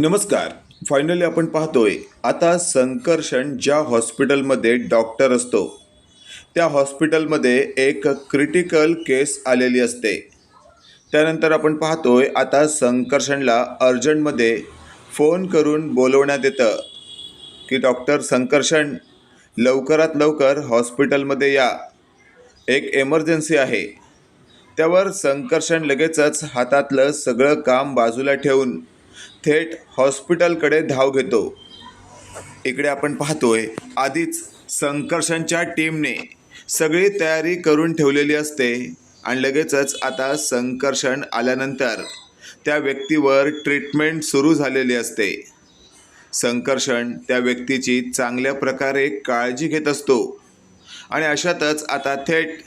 नमस्कार. फायनली आपण पाहतोय आता संकर्षण ज्या हॉस्पिटलमध्ये डॉक्टर असतो त्या हॉस्पिटलमध्ये एक क्रिटिकल केस आलेली असते. त्यानंतर आपण पाहतोय आता संकर्षणला अर्जंटमध्ये फोन करून बोलवण्यात येतं की डॉक्टर संकर्षण लवकरात लवकर हॉस्पिटलमध्ये या. एक एमर्जन्सी आहे. त्यावर संकर्षण लगेचच हातातलं सगळं काम बाजूला ठेवून थेट हॉस्पिटलकडे धाव घेतो. इकडे आपण पाहतोय आधीच संकर्षणच्या टीमने सगळी तयारी करून ठेवलेली असते आणि लगेचच आता संकर्षण आल्यानंतर त्या व्यक्तीवर ट्रीटमेंट सुरू झालेली असते. संकर्षण त्या व्यक्तीची चांगल्या प्रकारे काळजी घेत असतो आणि अशातच आता थेट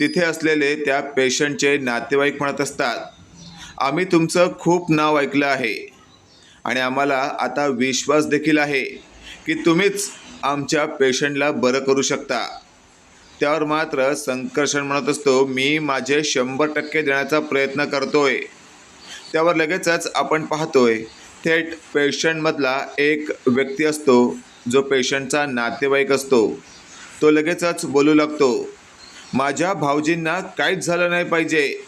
तिथे असलेले त्या पेशंटचे नातेवाईक म्हणत असतात आम्ही तुमचं खूप नाव ऐकलं आहे. आणि आम्हाला आता विश्वास देखील आहे की तुम्हीच आमच्या पेशंटला बरं करू शकता. त्यावर मात्र संकर्षण म्हणत असतो मी माझे शंभर टक्के देण्याचा प्रयत्न करतोय. त्यावर लगेचच आपण पाहतोय थेट पेशंटमधला एक व्यक्ती असतो जो पेशंटचा नातेवाईक असतो. तो लगेचच बोलू लागतो माझ्या भाऊजींना काहीच झालं नाही पाहिजे.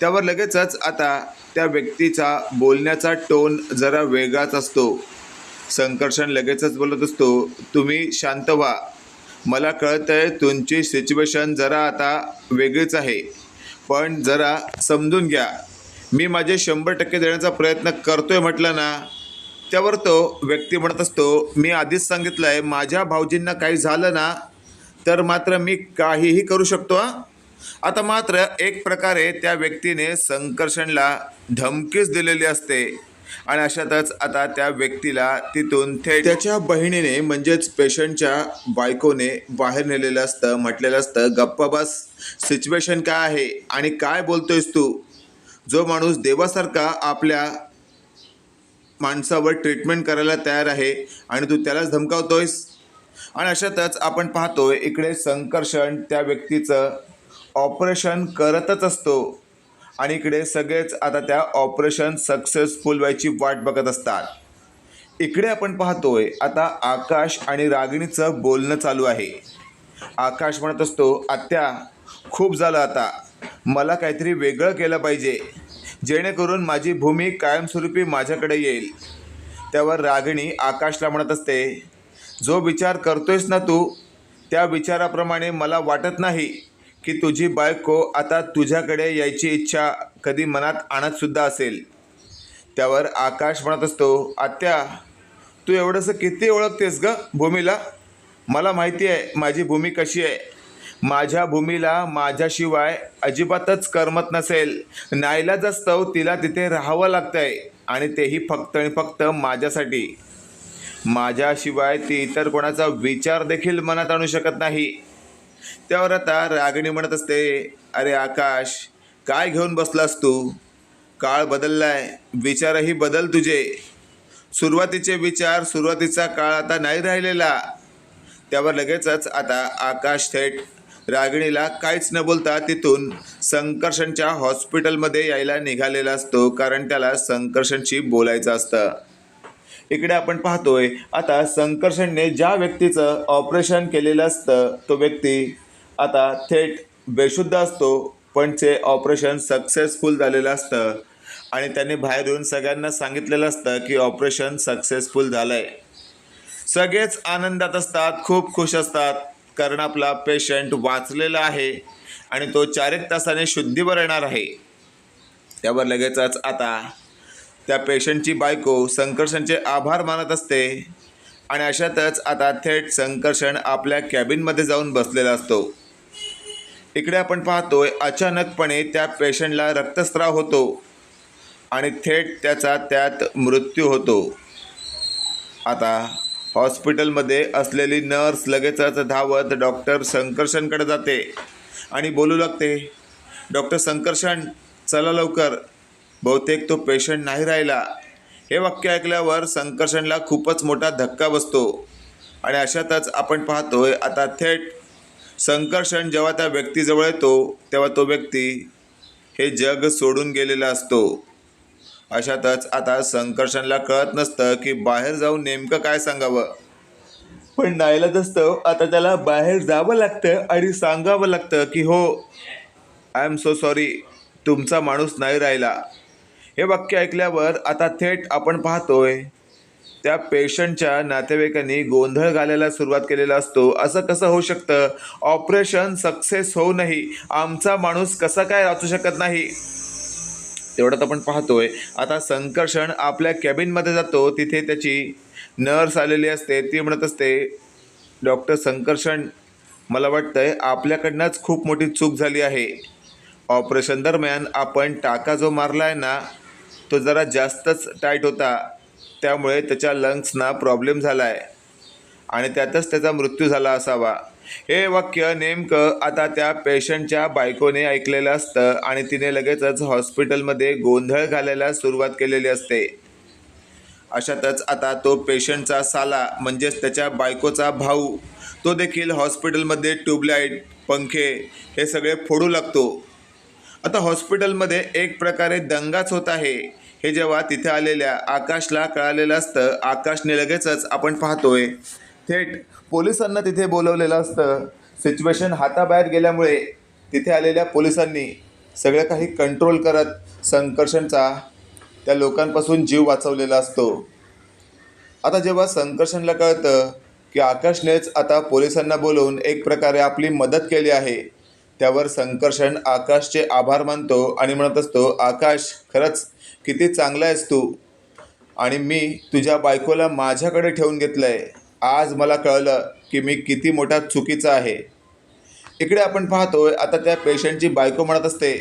त्यावर लगेचच आता त्या व्यक्तीचा बोलण्याचा टोन जरा वेगळाच असतो. संकर्षण लगेचच बोलत असतो. तुम्ही शांत व्हा. मला कळतंय तुमची सिच्युएशन जरा आता वेगळीच आहे. पण जरा समजून घ्या. मी माझे शंभर टक्के देण्याचा प्रयत्न करतोय म्हटलं ना त्यावर तो व्यक्ती म्हणत असतो मी आधीच सांगितलं आहे माझ्या भाऊजींना काही झालं ना तर मात्र मी काहीही करू शकतो हां? आता मात्र एक प्रकारे त्या व्यक्तीने संकर्षणला धमकीच दिलेली असते. आणि अशातच आता त्या व्यक्तीला तिथून थेट त्याच्या बहिणीने म्हणजेच पेशंटच्या बायकोने बाहेर नेलेलं असतं म्हटलेलं असतं गप्पा बस सिच्युएशन काय आहे? आणि काय बोलतोयस तू? जो माणूस देवासारखा आपल्या माणसावर ट्रीटमेंट करायला तयार आहे आणि तू त्यालाच धमकावतोयस? आणि अशातच आपण पाहतोय इकडे संकर्षण त्या व्यक्तीचं ऑपरेशन करतच असतो. आणि इकडे सगळेच आता त्या ऑपरेशन सक्सेसफुल व्हायची वाट बघत असतात. इकडे आपण पाहतोय आता आकाश आणि रागिणीचं बोलणं चालू आहे. आकाश म्हणत असतो आत्या खूप झालं आता. मला काहीतरी वेगळं केलं पाहिजे. जेणेकरून माझी भूमी कायमस्वरूपी माझ्याकडे येईल. त्यावर रागिणी आकाशला म्हणत असते जो विचार करतोयस ना तू त्या विचाराप्रमाणे मला वाटत नाही. की तुझी बायको आता तुझ्याकडे यायची इच्छा कधी मनात आणतसुद्धा असेल. त्यावर आकाश म्हणत असतो आत्या तू एवढंसं किती ओळखतेस ग भूमीला? मला माहिती आहे माझी भूमी कशी आहे. माझ्या भूमीला माझ्याशिवाय अजिबातच करमत नसेल. नाईलाजास्तव तिला तिथे राहावं लागतंय आणि तेही फक्त आणि फक्त माझ्यासाठी. माझ्याशिवाय ती इतर कोणाचा विचार देखील मनात आणू शकत नाही. त्यावर आता रागिणी म्हणत असते अरे आकाश काय घेऊन बसलास तू? काळ बदललाय विचारही बदल तुझे. सुरुवातीचे विचार सुरुवातीचा काळ आता नाही राहिलेला. त्यावर लगेचच आता आकाश थेट रागिणीला काहीच न बोलता तिथून संकर्षणच्या हॉस्पिटलमध्ये यायला निघालेला असतो कारण त्याला संकर्षणशी बोलायचं असतं. इकडे आपण पाहतोय आता संकर्षणने ज्या व्यक्तीचं ऑपरेशन केलेलं असतं तो व्यक्ती आता थेट बेशुद्ध असतो पण ते ऑपरेशन सक्सेसफुल झालेलं असतं. आणि त्याने बाहेरून सगळ्यांना सांगितलेलं असतं की ऑपरेशन सक्सेसफुल झालं आहे सगळेच आनंदात असतात खूप खुश असतात कारण आपला पेशंट वाचलेला आहे आणि तो चार एक तासाने शुद्धीवर येणार आहे. त्यावर लगेचच आता त्या पेशंटची बायको संकर्षणचे आभार मानत असते. आणि अशातच आता थेट संकर्षण आपल्या कॅबिनमध्ये जाऊन बसलेला असतो. इकडे आपण पाहतोय अचानकपणे त्या पेशंटला रक्तस्राव होतो. आणि थेट त्याचा त्यात मृत्यू होतो. आता हॉस्पिटलमध्ये असलेली नर्स लगेचच धावत डॉक्टर संकर्षणकडे जाते. आणि बोलू लागते डॉक्टर संकर्षण चला लवकर. बहुतेक तो पेशंट नाही राहिला. हे वाक्य ऐकल्यावर संकर्षणला खूपच मोठा धक्का बसतो. आणि अशातच आपण पाहतोय आता थेट संकर्षण जेव्हा त्या व्यक्तीजवळ येतो तेव्हा तो व्यक्ती हे जग सोडून गेलेला असतो. अशातच आता संकर्षणला कळत नसतं की बाहेर जाऊन नेमकं काय सांगावं. पण नाईलाच असतं आता त्याला बाहेर जावं लागतं आणि सांगावं लागतं की हो आय एम सो सॉरी तुमचा माणूस नाही राहिला. हे वाक्य ऐकल्यावर आता थेट आपण पाहतोय त्या पेशंटच्या नातेवाईकांनी गोंधळ घालायला सुरुवात केलेला असतो. असं कसं होऊ शकतं? ऑपरेशन सक्सेस होऊनही आमचा माणूस कसा काय वाचू शकत नाही? तेवढ्यात आपण पाहतोय आता संकर्षण आपल्या कॅबिनमध्ये जातो. तिथे त्याची नर्स आलेली असते. ती म्हणत असते डॉक्टर संकर्षण मला वाटतंय आपल्याकडनंच खूप मोठी चूक झाली आहे. ऑपरेशन दरम्यान आपण टाका जो मारला आहे ना तो जरा जास्तच टाईट होता. त्यामुळे त्याच्या लंग्सना प्रॉब्लेम झाला आहे आणि त्यातच त्याचा मृत्यू झाला असावा. हे वाक्य नेमकं आता त्या पेशंटच्या बायकोने ऐकलेलं असतं आणि तिने लगेचच हॉस्पिटलमध्ये गोंधळ घालायला सुरुवात केलेली असते. अशातच आता तो पेशंटचा साला म्हणजेच त्याच्या बायकोचा भाऊ तो देखील हॉस्पिटलमध्ये ट्यूबलाईट पंखे हे सगळे फोडू लागतो. आता हॉस्पिटलमध्ये एक प्रकारे दंगाच होत आहे. हे जेव्हा तिथे आलेल्या आकाशला कळालेलं असतं आकाशने लगेचच आपण पाहतोय. थेट पोलिसांना तिथे बोलवलेलं असतं. सिच्युएशन हाताबाहेर गेल्यामुळे तिथे आलेल्या पोलिसांनी सगळं काही कंट्रोल करत संकर्षणचा त्या लोकांपासून जीव वाचवलेला असतो. आता जेव्हा संकर्षणला कळतं की आकाशनेच आता पोलिसांना बोलवून एक प्रकारे आपली मदत केली आहे त्यावर संकर्षण आकाशचे आभार मानतो आणि म्हणत असतो आकाश खरंच किती चांगला आहेस तू. आणि मी तुझ्या बायकोला माझ्याकडे ठेवून घेतलं आहे आज मला कळलं की मी किती मोठा चुकीचा आहे. इकडे आपण पाहतोय आता त्या पेशंटची बायको म्हणत असते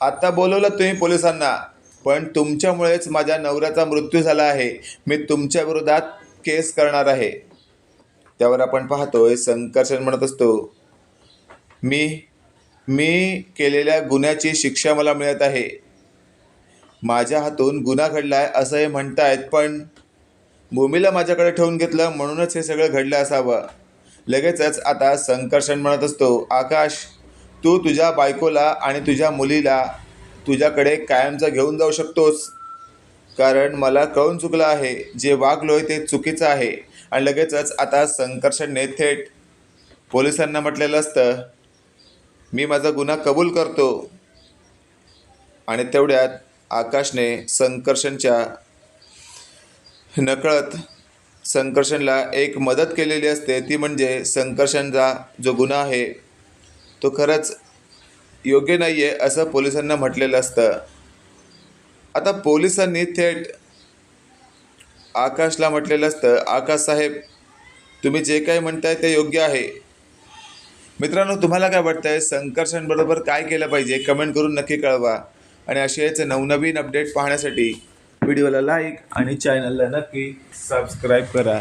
आत्ता बोलवलं तुम्ही पोलिसांना पण तुमच्यामुळेच माझ्या नवऱ्याचा मृत्यू झाला आहे. मी तुमच्या विरोधात केस करणार आहे. त्यावर आपण पाहतोय संकर्षण म्हणत असतो मी मी केलेल्या गुन्ह्याची शिक्षा मला मिळत आहे. माझ्या हातून गुन्हा घडला आहे असं हे म्हणतायत पण भूमीला माझ्याकडे ठेवून घेतलं म्हणूनच हे सगळं घडलं असावं. लगेचच आता संकर्षण म्हणत असतो आकाश तू तुझ्या बायकोला आणि तुझ्या मुलीला तुझ्याकडे कायमचा घेऊन जाऊ शकतोस. कारण मला कळून चुकलं आहे जे वागलोय ते चुकीचं आहे. आणि लगेचच आता संकर्षणने थेट पोलिसांना म्हटलेलं असतं मी माझा गुन्हा कबूल करतो. आणि तेवढ्यात आकाशने संकर्षणच्या नकळत संकर्षणला एक मदत केलेली असते ती म्हणजे संकर्षणचा जो गुन्हा आहे तो खरंच योग्य नाही आहे असं पोलिसांना म्हटलेलं असतं. आता पोलिसांनी थेट आकाशला म्हटलेलं असतं आकाश साहेब तुम्ही जे काही म्हणताय ते योग्य आहे. मित्रांनो तुम्हाला काय वाटतंय? संकर्षणबरोबर काय केलं पाहिजे? कमेंट करून नक्की कळवा. आणि असेच नवनवीन अपडेट पाहण्यासाठी व्हिडिओला लाईक आणि चॅनलला नक्की सबस्क्राईब करा.